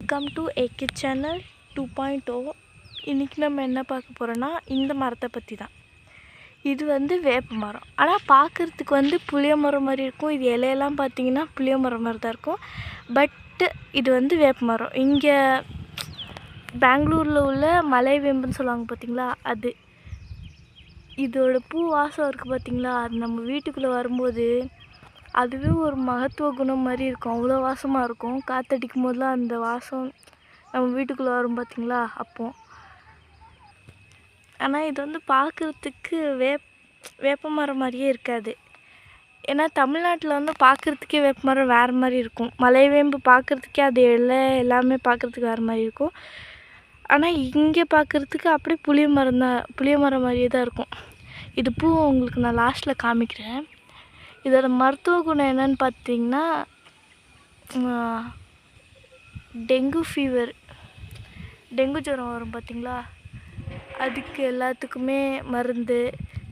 Welcome to AK channel two point O இன்றைக்கி நம்ம என்ன பார்க்க போகிறோன்னா இந்த மரத்தை பற்றி தான் இது வந்து வேப்ப மரம். ஆனால் பார்க்குறதுக்கு வந்து புளிய மரம் மாதிரி இருக்கும். இது இலையெல்லாம் பார்த்தீங்கன்னா புளிய மரம் மாதிரி தான் இருக்கும். பட்டு இது வந்து வேப்ப மரம். இங்கே பெங்களூரில் உள்ள மலை வேம்புன்னு சொல்லுவாங்க பார்த்தீங்களா? அது. இதோட பூ வாசம் இருக்குது பார்த்தீங்களா? அது நம்ம வீட்டுக்குள்ளே வரும்போது அதுவே ஒரு மகத்துவ குணம் மாதிரி இருக்கும். அவ்வளோ வாசமாக இருக்கும். காற்றடிக்கும் போதெல்லாம் அந்த வாசம் நம்ம வீட்டுக்குள்ளே வரும் பார்த்திங்களா அப்போ. ஆனால் இது வந்து பார்க்குறதுக்கு வேப் வேப்ப மரம் மாதிரியே இருக்காது. ஏன்னா தமிழ்நாட்டில் வந்து பார்க்குறதுக்கே வேப்ப மரம் வேறு மாதிரி இருக்கும். மலைவேம்பு பார்க்குறதுக்கே அது இலை எல்லாமே பார்க்குறதுக்கு வேறு மாதிரி இருக்கும். ஆனால் இங்கே பார்க்குறதுக்கு அப்படியே புளிய மரம் தான் புளிய மரம் மாதிரியே தான் இருக்கும். இது பூ உங்களுக்கு நான் லாஸ்ட்டில் காமிக்கிறேன். இதோட மருத்துவ குணம் என்னன்னு பார்த்தீங்கன்னா டெங்கு ஃபீவர் டெங்கு ஜுரம் வரும் பார்த்தீங்களா? அதுக்கு எல்லாத்துக்குமே மருந்து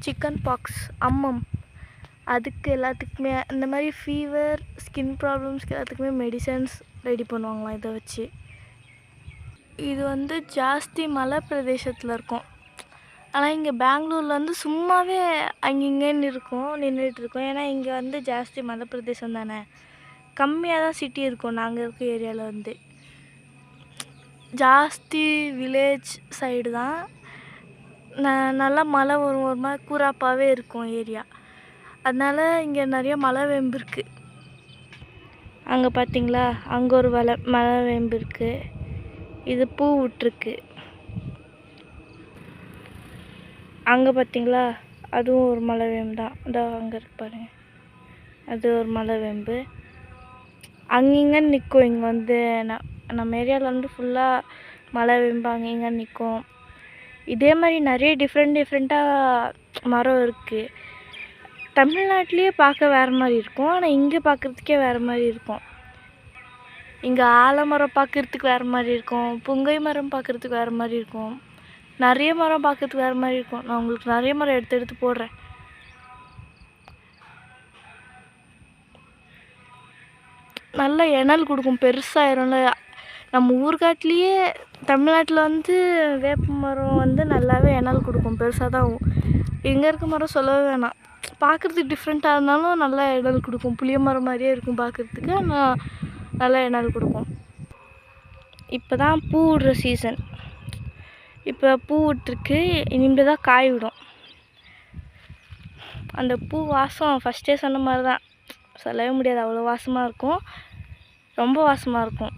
சிக்கன் பாக்ஸ் அம்மம். அதுக்கு எல்லாத்துக்குமே இந்த மாதிரி ஃபீவர் ஸ்கின் ப்ராப்ளம்ஸ்க்கு எல்லாத்துக்குமே மெடிசன்ஸ் ரெடி பண்ணுவாங்களாம் இதை வச்சு. இது வந்து ஜாஸ்தி மலை பிரதேசத்தில் இருக்கும். ஆனால் இங்கே பெங்களூரில் வந்து சும்மாவே அங்கிங்கன்னு இருக்கும் நின்றுட்டு இருக்கும். ஏன்னா இங்கே வந்து ஜாஸ்தி மலை பிரதேசம் தானே. கம்மியாக தான் சிட்டி இருக்கும் நாங்கள் இருக்க ஏரியாவில் வந்து. ஜாஸ்தி வில்லேஜ் சைடு தான். ந நல்லா மழை வரும் ஒரு மாதிரி கூராப்பாகவே இருக்கும் ஏரியா அதனால் இங்கே நிறைய மழை வேம்பு இருக்குது அங்கே பார்த்தீங்களா அங்கே ஒரு வலை மலை வேம்பு இருக்குது இது பூ விட்டுருக்கு. அங்கே பார்த்தீங்களா அதுவும் ஒரு மலை வேம்பு தான். இதோ அங்கே இருக்கு பாருங்கள் அது ஒரு மலை வேம்பு. அங்கிங்க நிற்கும் இங்கே வந்து ந- நம்ம ஏரியாவில் வந்து ஃபுல்லாக மலை வேம்பு அங்கிங்க நிற்கும் இதே மாதிரி நிறைய டிஃப்ரெண்ட் டிஃப்ரெண்ட்டாக மரம் இருக்குது தமிழ்நாட்டிலேயே பார்க்க வேறு மாதிரி இருக்கும். ஆனால் இங்கே பார்க்குறதுக்கே வேறு மாதிரி இருக்கும். இங்கே ஆலமரம் பார்க்குறதுக்கு வேறு மாதிரி இருக்கும். புங்கை மரம் பார்க்குறதுக்கு வேறு மாதிரி இருக்கும். நிறைய மரம் பார்க்கறதுக்கு வேறு மாதிரி இருக்கும். நான் உங்களுக்கு நிறைய மரம் எடுத்து எடுத்து போடுறேன். நல்ல இணல் கொடுக்கும். பெருசாகிடும்ல நம்ம ஊர்காட்டிலேயே தமிழ்நாட்டில் வந்து வேப்ப மரம் வந்து நல்லாவே இணல் கொடுக்கும். பெருசாக தான் எங்கே இருக்க மரம் சொல்லவே வேணாம். பார்க்குறதுக்கு டிஃப்ரெண்ட்டாக இருந்தாலும் நல்லா இணல் கொடுக்கும். புளிய மரம் மாதிரியே இருக்கும் பார்க்குறதுக்கு. ஆனால் நல்லா இணல் கொடுக்கும். இப்போ தான் பூ விடுற சீசன் இப்போ பூ விட்டுருக்கு. இனிமேல் தான் காய் விடும். அந்த பூ வாசம் ஃபஸ்ட்டே சொன்ன மாதிரி தான். சொல்லவே முடியாது. அவ்வளோ வாசமாக இருக்கும். ரொம்ப வாசமாக இருக்கும்.